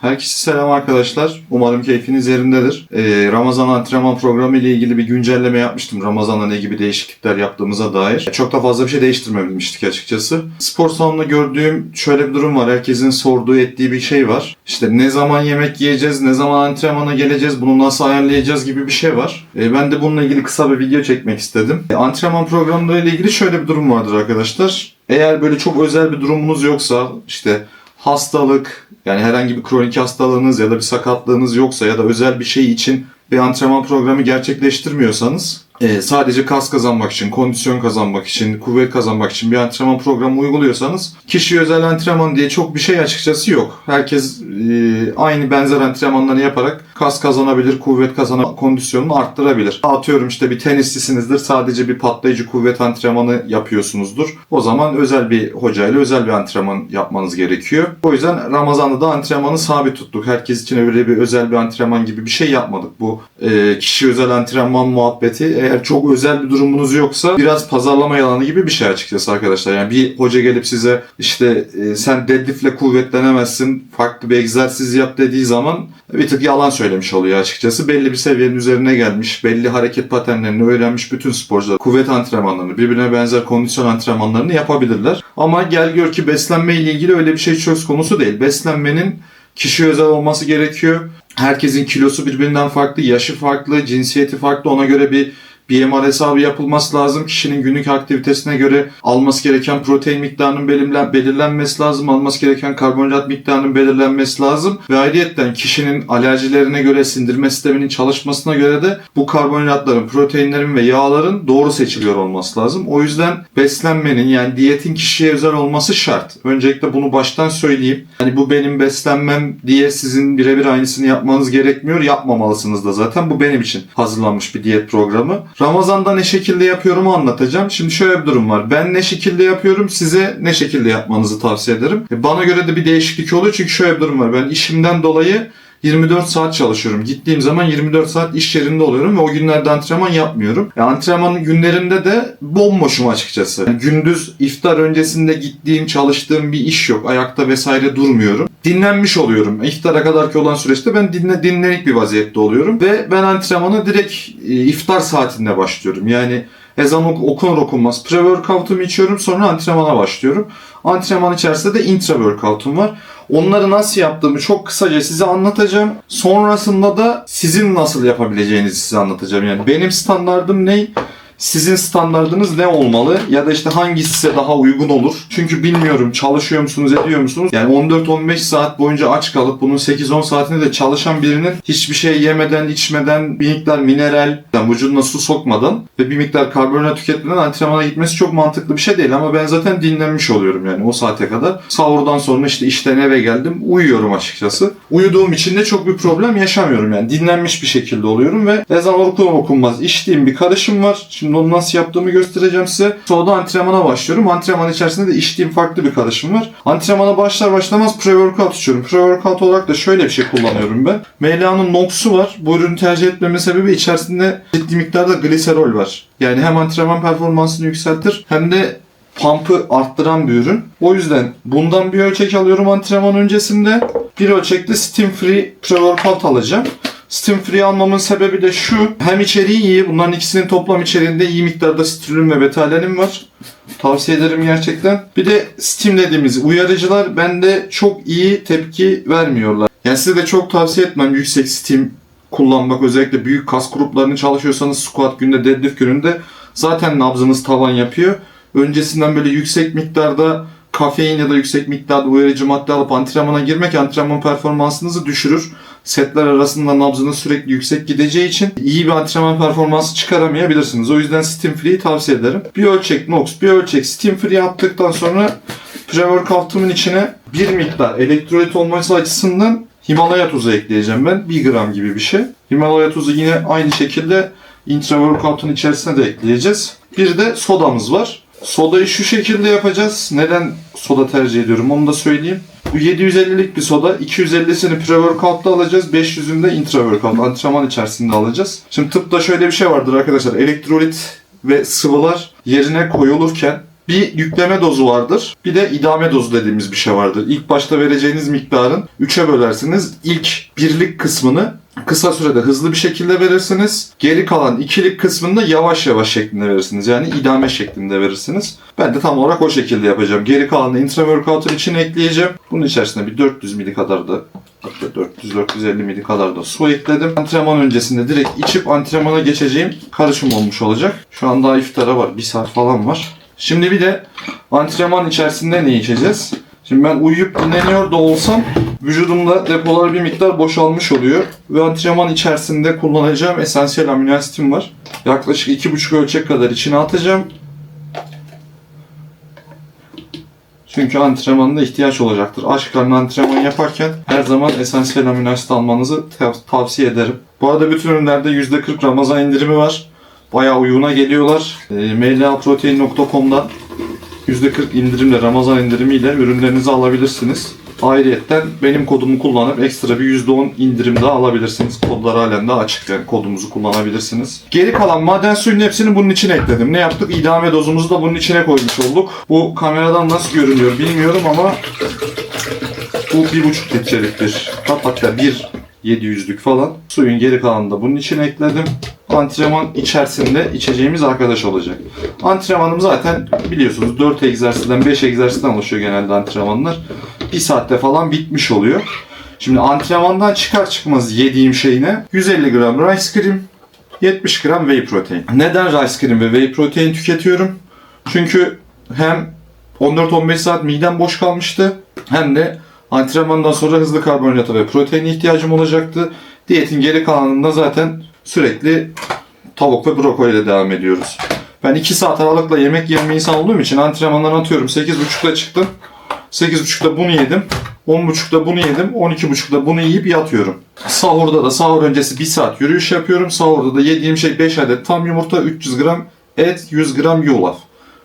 Herkese selam arkadaşlar. Umarım keyfiniz yerindedir. Ee, Ramazan antrenman programı ile ilgili bir güncelleme yapmıştım. Ramazan'da ne gibi değişiklikler yaptığımıza dair. Çok da fazla bir şey değiştirmemiştik açıkçası. Spor salonunda gördüğüm şöyle bir durum var. Herkesin sorduğu ettiği bir şey var. İşte ne zaman yemek yiyeceğiz, ne zaman antrenmana geleceğiz, bunu nasıl ayarlayacağız gibi bir şey var. Ee, ben de bununla ilgili kısa bir video çekmek istedim. Ee, antrenman programları ile ilgili şöyle bir durum vardır arkadaşlar. Eğer böyle çok özel bir durumunuz yoksa işte hastalık yani herhangi bir kronik hastalığınız ya da bir sakatlığınız yoksa ya da özel bir şey için bir antrenman programı gerçekleştirmiyorsanız e, sadece kas kazanmak için, kondisyon kazanmak için, kuvvet kazanmak için bir antrenman programı uyguluyorsanız kişi özel antrenman diye çok bir şey açıkçası yok. Herkes e, aynı benzer antrenmanları yaparak kas kazanabilir, kuvvet kazanabilir, kondisyonunu arttırabilir. Atıyorum işte bir tenisçisinizdir, sadece bir patlayıcı kuvvet antrenmanı yapıyorsunuzdur. O zaman özel bir hocayla özel bir antrenman yapmanız gerekiyor. O yüzden Ramazan'da da antrenmanı sabit tuttuk. Herkes için öyle bir özel bir antrenman gibi bir şey yapmadık. Bu e, kişi özel antrenman muhabbeti eğer çok özel bir durumunuz yoksa biraz pazarlama yalanı gibi bir şey açıkçası arkadaşlar. Yani bir hoca gelip size işte e, sen deadliftle kuvvetlenemezsin, farklı bir egzersiz yap dediği zaman bir tık yalan söylemiş oluyor açıkçası. Belli bir seviyenin üzerine gelmiş, belli hareket paternlerini öğrenmiş bütün sporcular kuvvet antrenmanlarını, birbirine benzer kondisyon antrenmanlarını yapabilirler. Ama gel gör ki beslenme ile ilgili öyle bir şey söz konusu değil. Beslenmenin kişi özel olması gerekiyor. Herkesin kilosu birbirinden farklı, yaşı farklı, cinsiyeti farklı. Ona göre bir BMR hesabı yapılması lazım. Kişinin günlük aktivitesine göre alması gereken protein miktarının belirlen, belirlenmesi lazım. Alması gereken karbonhidrat miktarının belirlenmesi lazım. Ve ayrıyetten kişinin alerjilerine göre, sindirme sisteminin çalışmasına göre de bu karbonhidratların, proteinlerin ve yağların doğru seçiliyor olması lazım. O yüzden beslenmenin yani diyetin kişiye özel olması şart. Öncelikle bunu baştan söyleyeyim. Yani bu benim beslenmem diye sizin birebir aynısını yapmanız gerekmiyor. Yapmamalısınız da zaten. Bu benim için hazırlanmış bir diyet programı. Ramazan'da ne şekilde yapıyorumu anlatacağım. Şimdi şöyle bir durum var. Ben ne şekilde yapıyorum size ne şekilde yapmanızı tavsiye ederim. E, Bana göre de bir değişiklik oluyor çünkü şöyle bir durum var. Ben işimden dolayı 24 saat çalışıyorum. Gittiğim zaman 24 saat iş yerinde oluyorum ve o günlerde antrenman yapmıyorum. E, antrenman günlerinde de bomboşum açıkçası. Yani gündüz iftar öncesinde gittiğim, çalıştığım bir iş yok. Ayakta vesaire durmuyorum. Dinlenmiş oluyorum. İftara kadarki olan süreçte ben dinle, dinlenik bir vaziyette oluyorum. Ve ben antrenmana direkt e, iftar saatinde başlıyorum. Yani ezan ok- okunur okunmaz pre-workout'umu içiyorum sonra antrenmana başlıyorum. Antrenman içerisinde de intra-workout'um var. Onları nasıl yaptığımı çok kısaca size anlatacağım. Sonrasında da sizin nasıl yapabileceğinizi size anlatacağım. Yani benim standardım ne? Sizin standardınız ne olmalı? Ya da işte hangisi size daha uygun olur? Çünkü bilmiyorum çalışıyor musunuz, ediyor musunuz? Yani 14-15 saat boyunca aç kalıp bunun 8-10 saatinde de çalışan birinin hiçbir şey yemeden, içmeden, bir miktar mineral, yani vücuduna su sokmadan ve bir miktar karbonhidrat tüketmeden antrenmana gitmesi çok mantıklı bir şey değil. Ama ben zaten dinlenmiş oluyorum yani o saate kadar. Sahurdan sonra işte işten eve geldim. Uyuyorum açıkçası. Uyuduğum için de çok bir problem yaşamıyorum yani. Dinlenmiş bir şekilde oluyorum ve ezan okunur okunmaz içtiğim bir karışım var. Şimdi onu nasıl yaptığımı göstereceğim size. Sonra antrenmana başlıyorum. Antrenman içerisinde de içtiğim farklı bir karışım var. Antrenmana başlar başlamaz pre-workout içiyorum. Pre-workout olarak da şöyle bir şey kullanıyorum ben. Melia'nın Nox'u var. Bu ürünü tercih etmemin sebebi içerisinde ciddi miktarda gliserol var. Yani hem antrenman performansını yükseltir hem de pump'ı arttıran bir ürün. O yüzden bundan bir ölçek alıyorum antrenman öncesinde. Bir ölçekte steam free pre-workout alacağım. Steam Free almamın sebebi de şu. Hem içeriği iyi. Bunların ikisinin toplam içeriğinde iyi miktarda sitrullin ve betalenin var. Tavsiye ederim gerçekten. Bir de Steam dediğimiz uyarıcılar bende çok iyi tepki vermiyorlar. Yani size de çok tavsiye etmem yüksek Steam kullanmak. Özellikle büyük kas gruplarını çalışıyorsanız squat günde, deadlift gününde zaten nabzınız tavan yapıyor. Öncesinden böyle yüksek miktarda kafein ya da yüksek miktarda uyarıcı madde alıp antrenmana girmek antrenman performansınızı düşürür. Setler arasında nabzınız sürekli yüksek gideceği için iyi bir antrenman performansı çıkaramayabilirsiniz. O yüzden Steam Free'yi tavsiye ederim. Bir ölçek Nox, bir ölçek Steam Free attıktan sonra pre-workout'umun içine bir miktar elektrolit olması açısından Himalaya tuzu ekleyeceğim ben. 1 gram gibi bir şey. Himalaya tuzu yine aynı şekilde intra-workout'un içerisine de ekleyeceğiz. Bir de sodamız var. Sodayı şu şekilde yapacağız. Neden soda tercih ediyorum onu da söyleyeyim. Bu 750'lik bir soda. 250'sini pre-workout'ta alacağız. 500'ünü de intra-workout, antrenman içerisinde alacağız. Şimdi tıpta şöyle bir şey vardır arkadaşlar. Elektrolit ve sıvılar yerine koyulurken Bir yükleme dozu vardır. Bir de idame dozu dediğimiz bir şey vardır. İlk başta vereceğiniz miktarın 3'e bölersiniz. İlk birlik kısmını kısa sürede hızlı bir şekilde verirsiniz. Geri kalan ikilik kısmını da yavaş yavaş şeklinde verirsiniz. Yani idame şeklinde verirsiniz. Ben de tam olarak o şekilde yapacağım. Geri kalanını intra-workouter için ekleyeceğim. Bunun içerisine bir 400 mili kadar da hatta 400-450 mili kadar da su ekledim. Antrenman öncesinde direkt içip antrenmana geçeceğim karışım olmuş olacak. Şu an daha iftara var. Bir saat falan var. Şimdi bir de antrenman içerisinde ne içeceğiz? Şimdi ben uyuyup dinleniyor da olsam vücudumda depolar bir miktar boşalmış oluyor. Ve antrenman içerisinde kullanacağım esansiyel amino asitim var. Yaklaşık 2,5 ölçek kadar içine atacağım. Çünkü antrenmanda ihtiyaç olacaktır. Aç karnı antrenman yaparken her zaman esansiyel amino asit almanızı tav- tavsiye ederim. Bu arada bütün ürünlerde %40 Ramazan indirimi var. Bayağı uyuna geliyorlar. E, mlaprotein.com'dan %40 indirimle, Ramazan indirimiyle ürünlerinizi alabilirsiniz. Ayrıyetten benim kodumu kullanıp ekstra bir %10 indirim daha alabilirsiniz. Kodlar halen daha açık yani kodumuzu kullanabilirsiniz. Geri kalan maden suyunun hepsini bunun içine ekledim. Ne yaptık? İdame dozumuzu da bunun içine koymuş olduk. Bu kameradan nasıl görünüyor bilmiyorum ama bu 1,5 litrelik bir kap hatta 1 700'lük falan. Suyun geri kalanını da bunun içine ekledim. Antrenman içerisinde içeceğimiz arkadaş olacak. Antrenmanım zaten biliyorsunuz 4 egzersizden 5 egzersizden oluşuyor genelde antrenmanlar. 1 saatte falan bitmiş oluyor. Şimdi antrenmandan çıkar çıkmaz yediğim şey ne? 150 gram rice cream, 70 gram whey protein. Neden rice cream ve whey protein tüketiyorum? Çünkü hem 14-15 saat midem boş kalmıştı hem de antrenmandan sonra hızlı karbonhidrata ve proteine ihtiyacım olacaktı. Diyetin geri kalanında zaten sürekli tavuk ve brokoliyle devam ediyoruz. Ben 2 saat aralıkla yemek yiyen bir insan olduğum için antrenmandan atıyorum. 8.30'da çıktım. 8.30'da bunu yedim. 10.30'da bunu yedim. 12.30'da bunu yiyip yatıyorum. Sahurda da sahur öncesi 1 saat yürüyüş yapıyorum. Sahurda da yediğim şey 5 adet tam yumurta, 300 gram et, 100 gram yulaf.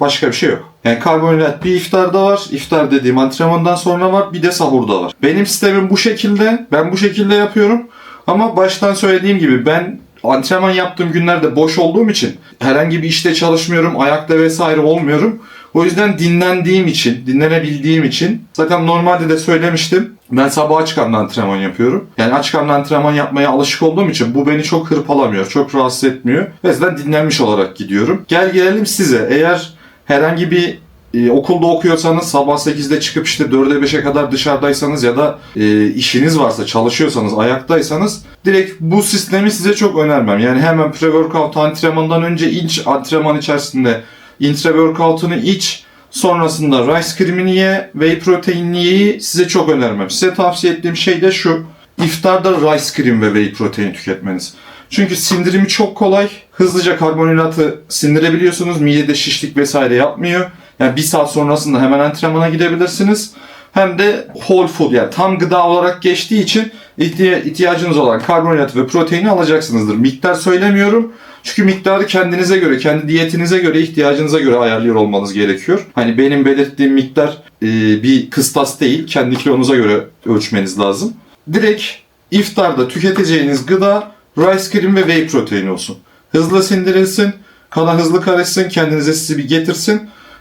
Başka bir şey yok. Yani karbonhidrat bir iftarda var. İftar dediğim antrenmandan sonra var. Bir de sahurda var. Benim sistemim bu şekilde. Ben bu şekilde yapıyorum. Ama baştan söylediğim gibi ben antrenman yaptığım günlerde boş olduğum için herhangi bir işte çalışmıyorum, ayakta vesaire olmuyorum. O yüzden dinlendiğim için, dinlenebildiğim için zaten normalde de söylemiştim. Ben sabah açık karnı antrenman yapıyorum. Yani açık karnı antrenman yapmaya alışık olduğum için bu beni çok hırpalamıyor, çok rahatsız etmiyor. Ve zaten dinlenmiş olarak gidiyorum. Gel gelelim size. Eğer herhangi bir e, okulda okuyorsanız sabah 8'de çıkıp işte 4'e 5'e kadar dışarıdaysanız ya da e, işiniz varsa çalışıyorsanız ayaktaysanız direkt bu sistemi size çok önermem. Yani hemen pre-workout antrenmandan önce iç antrenman içerisinde intra-workout'unu iç sonrasında rice cream'ini ye, whey proteinini yeyi size çok önermem. Size tavsiye ettiğim şey de şu. İftarda rice cream ve whey protein tüketmeniz. Çünkü sindirimi çok kolay. Hızlıca karbonhidratı sindirebiliyorsunuz. Midede şişlik vesaire yapmıyor. Yani bir saat sonrasında hemen antrenmana gidebilirsiniz. Hem de whole food yani tam gıda olarak geçtiği için ihtiya- ihtiyacınız olan karbonhidratı ve proteini alacaksınızdır. Miktar söylemiyorum. Çünkü miktarı kendinize göre, kendi diyetinize göre, ihtiyacınıza göre ayarlıyor olmanız gerekiyor. Hani benim belirttiğim miktar e, bir kıstas değil. Kendi kilonuza göre ölçmeniz lazım. Direkt iftarda tüketeceğiniz gıda rice cream ve whey protein olsun. Hızlı sindirilsin, kana hızlı karışsın, kendinize sizi bir getirsin.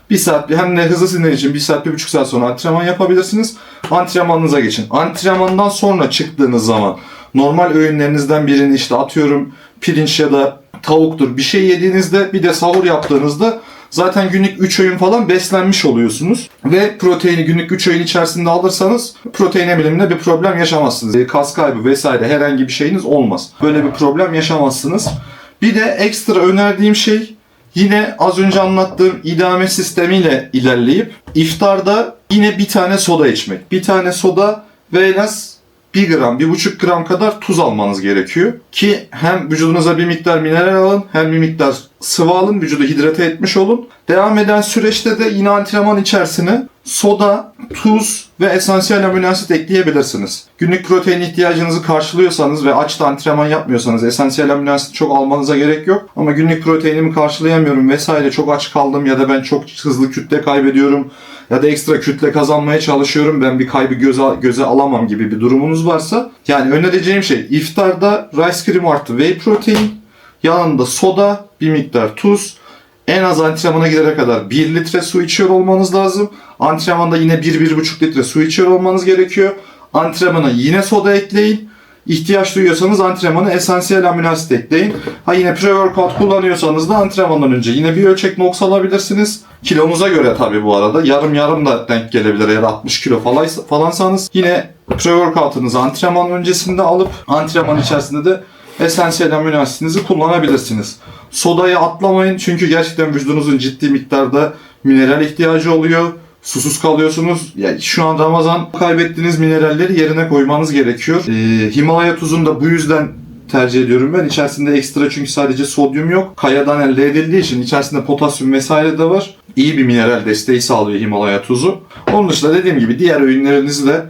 Bir saat hem de hızlı sinir için bir saat bir buçuk saat sonra antrenman yapabilirsiniz. Antrenmanınıza geçin. Antrenmandan sonra çıktığınız zaman normal öğünlerinizden birini işte atıyorum pirinç ya da tavuktur bir şey yediğinizde bir de sahur yaptığınızda zaten günlük 3 öğün falan beslenmiş oluyorsunuz. Ve proteini günlük 3 öğün içerisinde alırsanız protein emiliminde bir problem yaşamazsınız. E, Kas kaybı vesaire herhangi bir şeyiniz olmaz. Böyle bir problem yaşamazsınız. Bir de ekstra önerdiğim şey Yine az önce anlattığım idame sistemiyle ilerleyip iftarda yine bir tane soda içmek. Bir tane soda ve en az 1 gram, 1,5 gram kadar tuz almanız gerekiyor. Ki hem vücudunuza bir miktar mineral alın hem bir miktar sıvı alın, vücudu hidrate etmiş olun. Devam eden süreçte de yine antrenman içerisine soda, tuz ve esansiyel amino asit ekleyebilirsiniz. Günlük protein ihtiyacınızı karşılıyorsanız ve açta antrenman yapmıyorsanız esansiyel amino asit çok almanıza gerek yok. Ama günlük proteinimi karşılayamıyorum vesaire çok aç kaldım ya da ben çok hızlı kütle kaybediyorum ya da ekstra kütle kazanmaya çalışıyorum ben bir kaybı göze, göze alamam gibi bir durumunuz varsa yani önereceğim şey iftarda rice cream artı whey protein yanında soda bir miktar tuz en az antrenmana gidene kadar 1 litre su içiyor olmanız lazım. Antrenmanda yine 1-1,5 litre su içiyor olmanız gerekiyor. Antrenmana yine soda ekleyin. İhtiyaç duyuyorsanız antrenmana esansiyel amino asit ekleyin. Ha yine pre-workout kullanıyorsanız da antrenmandan önce yine bir ölçek NOx alabilirsiniz. Kilonuza göre tabii bu arada. Yarım yarım da denk gelebilir eğer 60 kilo falan, falansanız. Yine pre-workout'unuzu antrenman öncesinde alıp antrenman içerisinde de esansiyel amino asitinizi kullanabilirsiniz. Sodayı atlamayın çünkü gerçekten vücudunuzun ciddi miktarda mineral ihtiyacı oluyor. Susuz kalıyorsunuz. Yani şu an Ramazan kaybettiğiniz mineralleri yerine koymanız gerekiyor. Ee, Himalaya tuzunu da bu yüzden tercih ediyorum ben. İçerisinde ekstra çünkü sadece sodyum yok. Kayadan elde edildiği için içerisinde potasyum vesaire de var. İyi bir mineral desteği sağlıyor Himalaya tuzu. Onun dışında dediğim gibi diğer öğünlerinizi de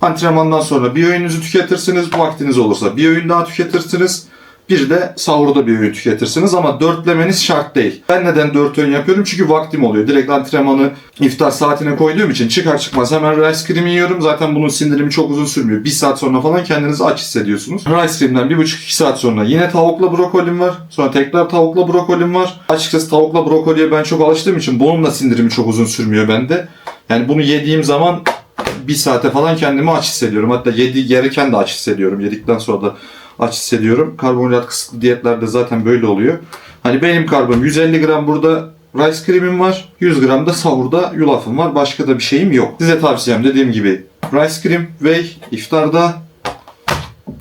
antrenmandan sonra bir öğününüzü tüketirsiniz. Vaktiniz olursa bir öğün daha tüketirsiniz. Bir de sahurda bir öğün tüketirsiniz ama dörtlemeniz şart değil. Ben neden dört öğün yapıyorum? Çünkü vaktim oluyor. Direkt antrenmanı iftar saatine koyduğum için çıkar çıkmaz hemen rice cream yiyorum. Zaten bunun sindirimi çok uzun sürmüyor. Bir saat sonra falan kendinizi aç hissediyorsunuz. Rice cream'den bir buçuk iki saat sonra yine tavukla brokolim var. Sonra tekrar tavukla brokolim var. Açıkçası tavukla brokoliye ben çok alıştığım için bunun da sindirimi çok uzun sürmüyor bende. Yani bunu yediğim zaman bir saate falan kendimi aç hissediyorum. Hatta yedi gereken de aç hissediyorum. Yedikten sonra da aç hissediyorum. Karbonhidrat kısıtlı diyetlerde zaten böyle oluyor. Hani benim karbım 150 gram burada rice cream'im var. 100 gram da sahurda yulafım var. Başka da bir şeyim yok. Size tavsiyem dediğim gibi rice cream, whey, iftarda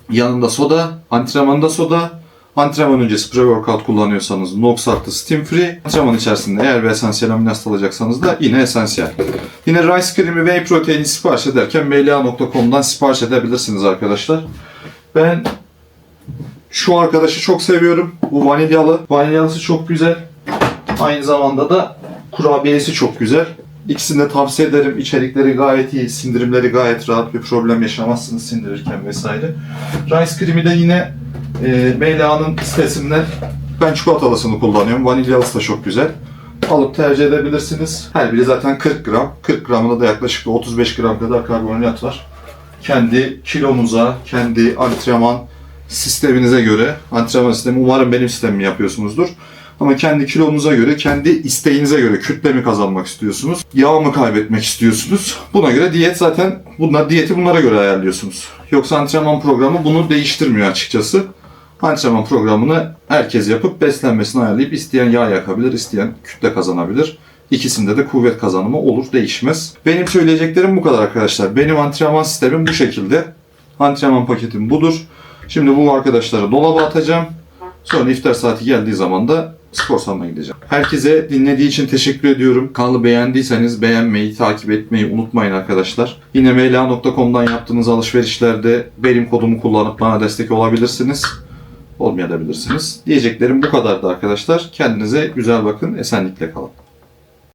yanında soda, antrenmanda soda, antrenman öncesi pre-workout kullanıyorsanız Nox artı steam free. Antrenman içerisinde eğer bir esansiyel amino asit alacaksanız da yine esansiyel. Yine rice cream'i whey proteini sipariş ederken mela.com'dan sipariş edebilirsiniz arkadaşlar. Ben şu arkadaşı çok seviyorum. Bu vanilyalı. Vanilyalısı çok güzel. Aynı zamanda da kurabiyesi çok güzel. İkisini de tavsiye ederim. İçerikleri gayet iyi. Sindirimleri gayet rahat. Bir problem yaşamazsınız sindirirken vesaire. Rice Cream'i de yine e, Meyla'nın sitesinden ben çikolatalısını kullanıyorum. Vanilyalısı da çok güzel. Alıp tercih edebilirsiniz. Her biri zaten 40 gram. 40 gramında da yaklaşık 35 gram kadar karbonhidrat var. Kendi kilonuza, kendi antrenman sisteminize göre, antrenman sistemi umarım benim sistemimi yapıyorsunuzdur. Ama kendi kilonuza göre, kendi isteğinize göre kütle mi kazanmak istiyorsunuz, yağ mı kaybetmek istiyorsunuz? Buna göre diyet zaten, bunlar diyeti bunlara göre ayarlıyorsunuz. Yoksa antrenman programı bunu değiştirmiyor açıkçası. Antrenman programını herkes yapıp beslenmesini ayarlayıp isteyen yağ yakabilir, isteyen kütle kazanabilir. İkisinde de kuvvet kazanımı olur, değişmez. Benim söyleyeceklerim bu kadar arkadaşlar. Benim antrenman sistemim bu şekilde. Antrenman paketim budur. Şimdi bu arkadaşları dolaba atacağım. Sonra iftar saati geldiği zaman da spor salonuna gideceğim. Herkese dinlediği için teşekkür ediyorum. Kanalı beğendiyseniz beğenmeyi, takip etmeyi unutmayın arkadaşlar. Yine meyla.com'dan yaptığınız alışverişlerde benim kodumu kullanıp bana destek olabilirsiniz. Olmayabilirsiniz. Diyeceklerim bu kadardı arkadaşlar. Kendinize güzel bakın. Esenlikle kalın.